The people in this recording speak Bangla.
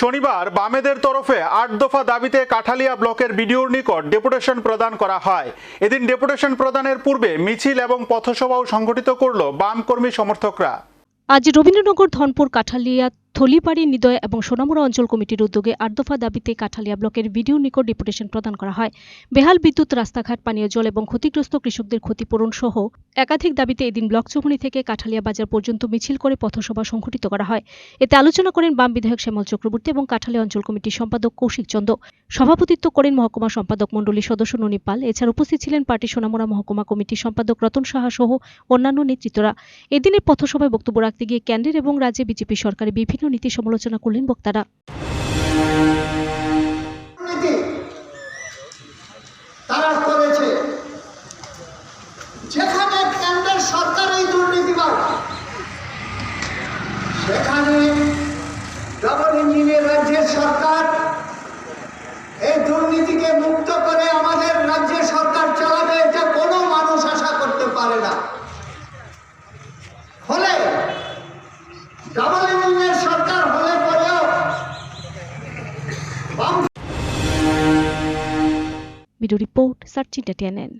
শনিবার বামেদের তরফে আট দফা দাবিতে কাঠালিয়া ব্লকের বিডিওর নিকট ডেপুটেশন প্রদান করা হয়। এদিন ডেপুটেশন প্রদানের পূর্বে মিছিল এবং পথসভাও সংগঠিত করল বাম কর্মী সমর্থকরা। আজ রবীন্দ্রনগর ধনপুর কাঠালিয়া থলিপাড়ি, নিদয় এবং সোনামুড়া অঞ্চল কমিটির উদ্যোগে আট দফা দাবিতে কাঠালিয়া ব্লকের ভিডিও নিকট ডেপুটেশন প্রদান করা হয়। বেহাল বিদ্যুৎ, রাস্তাঘাট, পানীয় জল এবং ক্ষতিগ্রস্ত কৃষকদের ক্ষতিপূরণ সহ একাধিক দাবিতে এদিন ব্লক চৌমুনি থেকে কাঠালিয়া বাজার পর্যন্ত মিছিল করে পথসভা সংঘটিত করা হয়। এতে আলোচনা করেন বাম বিধায়ক শ্যামল চক্রবর্তী এবং কাঠালিয়া অঞ্চল কমিটির সম্পাদক কৌশিক চন্দ। সভাপতিত্ব করেন মহকুমা সম্পাদক মণ্ডলীর সদস্য ননী পাল। এছাড়া উপস্থিত ছিলেন পার্টি সোনামুড়া মহকুমা কমিটির সম্পাদক রতন সাহা সহ অন্যান্য নেতৃত্বরা। এদিনের পথসভায় বক্তব্য রাখতে গিয়ে কেন্দ্রের এবং রাজ্যে বিজেপি সরকারের বিভিন্ন নীতি সমালোচনা করলেন বক্তারা। ডবল রাজ্যের সরকার এই দুর্নীতিকে মুক্ত করে আমাদের রাজ্যের সরকার চালাবে এটা কোনো মানুষ আশা করতে পারে না। Double video report search entertainment